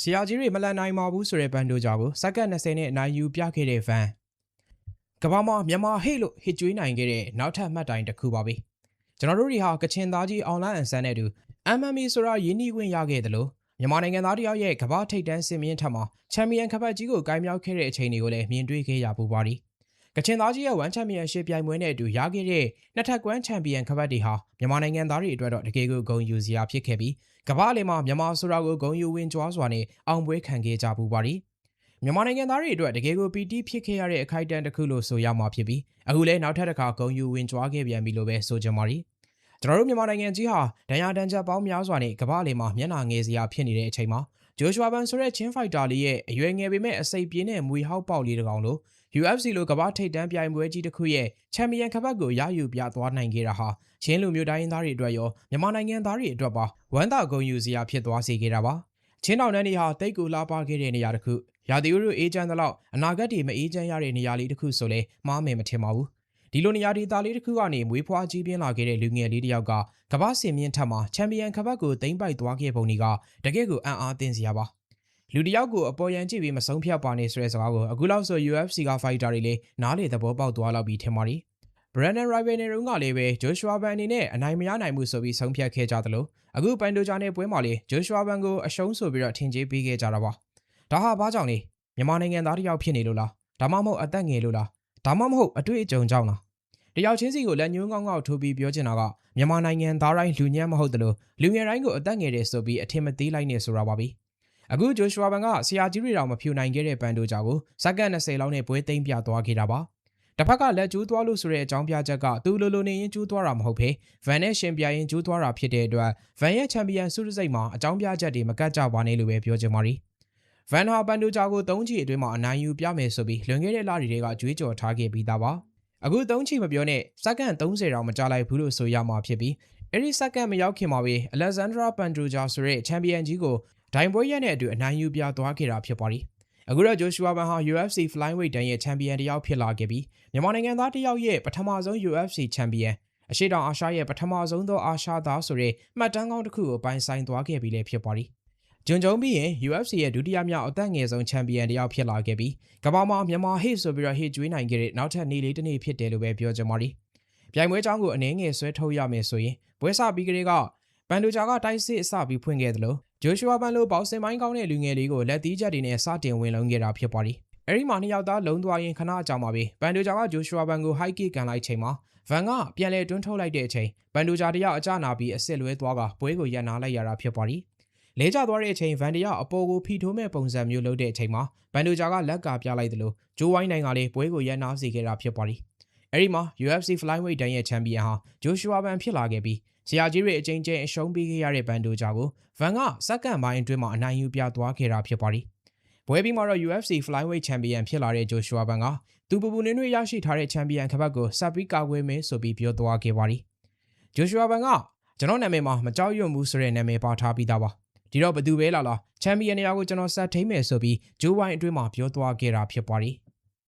ဆရာကြီးတွေမလန်နိုင်ပါဘူးဆိုတဲ့ဘန်ဒိုဂျာကိုစက္ကန့်20နဲ့အနိုင်ယူပြခဲ့တဲ့ဗန်ကဘာမှာမြန်မာဟိတ်လို့ဟစ်ကြွေးနိုင်ခဲ့တဲ့နောက်ထပ်မှတ်တိုင်တစ်ခုပါပဲကျွန်တော်တို့တွေဟာကချင်သားကြီးအောင်လန်းအန်ဆန်းနဲ့အတူ MMA ဆိုတာရင်းနှီးခွင့်ရခဲ့တယ်လို့မြန်မာနိုင်ငံသားတယောက်ရဲ့ကဘာထိပ်တန်းစင်မြင့်ထက်မှာချန်ပီယံခပတ်ကြီးကိုကိုင်းမြောက်ခဲ့တဲ့အချိန်တွေကိုလည်းမြင်တွေ့ခဲ့ရပူပါသည် ကချင်သားကြီးရဲ့ဝန်ချန်ပီယံရှစ်ပြိုင်ပွဲနဲ့အတူရခဲ့တဲ့နှစ်ထပ်ကွမ်းချန်ပီယံခပတ်တွေဟာမြန်မာနိုင်ငံသားတွေအတွက်တော့တကယ်ကိုဂုဏ်ယူစရာဖြစ်ခဲ့ပြီးကမ္ဘာလေမှာမြန်မာဆိုတာကိုဂုံယူဝင်ကြွားစွာနဲ့အောင်ပွဲခံခဲ့ကြပူပါသည်မြန်မာနိုင်ငံသားတွေအတွက်တကယ်ကိုပီတိဖြစ်ခဲ့ရတဲ့အခိုက်အတန့်တစ်ခုလို့ဆိုရမှာဖြစ်ပြီးအခုလည်းနောက်ထပ်တစ်ခါဂုံယူဝင်ကြွားခဲ့ပြန်ပြီလို့ပဲဆိုကြပါသည်ကျွန်တော်တို့မြန်မာနိုင်ငံကြီးဟာဒဏ်ရာဒဏ်ချက်ပေါင်းများစွာနဲ့ကမ္ဘာလေမှာမျက်နှာငယ်စရာဖြစ်နေတဲ့အချိန်မှာဂျိုရှွာဘန်ဆိုတဲ့ချင်းဖိုက်တာလေးရဲ့အရွယ်ငယ်ပေမဲ့အစိပ်ပြင်းတဲ့မွေဟောက်ပေါက်လေးတစ်ကောင်လို့ UFC လိုကမ္ဘာထိပ်တန်းပြိုင်ပွဲကြီးတစ်ခုရဲ့ချန်ပီယံခပတ်ကိုရယူပြသွားနိုင်ခဲ့တာဟာချင်းလူမျိုးတိုင်းသားတွေအတွက်ရောမြန်မာနိုင်ငံသားတွေအတွက်ပါဝမ်းသာဂုဏ်ယူစရာဖြစ်သွားစေခဲ့တာပါချင်းတောင်တန်းတွေဟာတိတ်ကူလာပါခဲ့တဲ့နေရာတစ်ခုရာသီဥတုအေးချမ်းသလောက်အနာဂတ်တွေမအေးချမ်းရတဲ့နေရာလေးတစ်ခုဆိုလဲမှားမယ်မထင်ပါဘူးဒီလိုနေရာဒေသလေးတစ်ခုကနေမွေးဖွားကြီးပြင်းလာခဲ့တဲ့လူငယ်လေးတစ်ယောက်ကကမ္ဘာစင်မြင့်ထက်မှာချန်ပီယံခပတ်ကိုသိမ်းပိုက်သွားခဲ့ပုံတွေကတကယ့်ကိုအံ့အားသင့်စရာပါ လူတယောက်ကိုအပေါ်ယံကြည့်ပြီးမဆုံးဖြတ်ပါနဲ့ဆိုတဲ့စကားကိုအခုလောက်ဆို UFC က fighter တွေလည်းနားလေသဘောပေါက်သွားလောက်ပြီးထင်ပါတယ်။ Brandon Rival နဲ့ရုံးကလည်းပဲ Joshua Ban အနေနဲ့အနိုင်မရနိုင်မှုဆိုပြီးဆုံးဖြတ်ခဲ့ကြသလိုအခုပန်ဒိုဂျာနဲ့ပွဲမှာလည်း Joshua Ban ကိုအရှုံးဆိုပြီးတော့ထင်ကြေးပေးခဲ့ကြတာပါ။ဒါဟာဘာကြောင့်လဲမြန်မာနိုင်ငံသားတစ်ယောက်ဖြစ်နေလို့လားဒါမှမဟုတ်အသက်ငယ်လို့လားဒါမှမဟုတ်အတွေ့အကြုံကြောင့်လားတယောက်ချင်းစီကိုလက်ညှိုးကောင်းကောက်ထိုးပြီးပြောချင်တာကမြန်မာနိုင်ငံသားတိုင်းလူညံ့မဟုတ်တယ်လို့လူငယ်တိုင်းကိုအသက်ငယ်တယ်ဆိုပြီးအထင်မသေးလိုက်နေဆိုတာပါပဲ။ အခုဂျိုရှွာဘန်ကဆရာကြီးတွေတောင်မဖြူနိုင်ခဲ့တဲ့ဘန်ဒိုဂျာကိုစက္ကန့်20လောက်နဲ့ပွဲသိမ်းပြသွားခဲ့တာပါတစ်ဖက်ကလက်ကျိုးသွားလို့ဆိုတဲ့အကြောင်းပြချက်ကသူလိုလိုနေရင်ကျိုးသွားတာမဟုတ်ဘဲဗန်နဲ့ရှင်ပြရင်ကျိုးသွားတာဖြစ်တဲ့အတွက်ဗန်ရဲ့ချန်ပီယံဆုရစိတ်မှာအကြောင်းပြချက်တွေမကတ်ကြပါနဲ့လို့ပဲပြောချင်ပါရီဗန်ဟာပန်ဒိုဂျာကို၃ချီအတွင်းမှာအနိုင်ယူပြမယ်ဆိုပြီးလွန်ခဲ့တဲ့လတွေကကြွေးကြော်ထားခဲ့ပြီးသားပါအခု၃ချီမပြောနဲ့စက္ကန့်30တောင်မကြာလိုက်ဘူးလို့ဆိုရမှာဖြစ်ပြီးအဲ့ဒီစက္ကန့်မရောက်ခင်မှာပဲအလက်ဇန်ဒရာပန်ဒိုဂျာဆိုတဲ့ချန်ပီယံကြီးကို ဒိုင်ပွဲရက်နဲ့အတူအနိုင်ယူပြသွားခဲ့တာဖြစ်ပါသည်အခုတော့ဂျိုရှူအာဘန်ဟာ UFC Flyweight တန်းရဲ့ချန်ပီယံတယောက်ဖြစ်လာခဲ့ပြီးမြန်မာနိုင်ငံသားတယောက်ရဲ့ပထမဆုံး UFC ချန်ပီယံအရှိတောင်အာရှရဲ့ပထမဆုံးသောအာရှသားဆိုတဲ့မှတ်တမ်းကောင်းတစ်ခုကိုပိုင်ဆိုင်သွားခဲ့ပြီလည်းဖြစ်ပါသည်ဂျွန်ဂျုံပြီးရင် UFC ရဲ့ဒုတိယမြောက်အသက်ငယ်ဆုံးချန်ပီယံတယောက်ဖြစ်လာခဲ့ပြီးကမ္ဘာမှာမြန်မာဟိဆိုပြီးတော့ဟိကျွေးနိုင်ခဲ့တဲ့နောက်ထပ်နေ့လေးတစ်နေ့ဖြစ်တယ်လို့ပဲပြောကြပါသည်ပြိုင်ပွဲအကြောင်းကိုအနည်းငယ်ဆွဲထုတ်ရမယ်ဆိုရင်ပွဲစပြီးကလေးကပ န်ဒိုဂျာကတိုက်စစ်အစပြီးဖွင့်ခဲ့တယ်လို့ဂျိုရှူဝါဘန်လိုပေါစင်မိုင်းကောင်းတဲ့လူငယ်လေးကိုလက်သီးချက်တွေနဲ့စတင်ဝင်လုံးခဲ့တာဖြစ်ပါတယ်။အဲဒီမှာနှစ်ယောက်သားလုံးသွားရင်ခဏအကြာမှာပဲဘန်ဒိုဂျာကဂျိုရှူဝါဘန်ကိုဟိုက်ကစ်ကန်လိုက်ချိန်မှာဗန်ကပြန်လဲတွန်းထုတ်လိုက်တဲ့အချိန်ဘန်ဒိုဂျာတယောက်အကျနာပြီးအစ်စ်လွဲသွားကပွဲကိုရန်နာလိုက်ရတာဖြစ်ပါတယ်။လဲကျသွားတဲ့အချိန်ဗန်တယောက်အပေါ်ကိုဖိထိုးမဲ့ပုံစံမျိုးလုပ်တဲ့အချိန်မှာဘန်ဒိုဂျာကလက်ကပြလိုက်တယ်လို့ဂျိုးဝိုင်းနိုင်ကလည်းပွဲကိုရန်နာစေခဲ့တာဖြစ်ပါတယ်။ အဲဒီမှာ UFC Flyweight တန်းရဲ့ချန်ပီယံဟာဂျိုရှူဝါဘန်ဖြစ်လာခဲ့ပြီးဆရာကြီးတွေအကြိမ်ကြိမ်အရှုံးပေးခဲ့ရတဲ့ဘန်ဒိုဂျာကိုဗန်ကစက္ကန့်ပိုင်းအတွင်းမှာအနိုင်ယူပြသွားခဲ့တာဖြစ်ပါသည်။ဘွဲပြီးမှတော့ UFC Flyweight Champion ဖြစ်လာတဲ့ဂျိုရှွာဘန်ကသူပူပူနွေ့နွေ့ရရှိထားတဲ့ချန်ပီယံခပတ်ကိုဆက်ပြီးကာကွယ်မယ်ဆိုပြီးပြောသွားခဲ့ပါသည်။ဂျိုရှွာဘန်ကကျွန်တော်နာမည်မှာမကြောက်ရွံ့ဘူးဆိုတဲ့နာမည်ပါထားပြီးသားပါ။ဒီတော့ဘသူပဲလာလာချန်ပီယံနေရာကိုကျွန်တော်ဆက်ထိမ့်မယ်ဆိုပြီးဂျိုးဝိုင်းအတွင်းမှာပြောသွားခဲ့တာဖြစ်ပါသည်။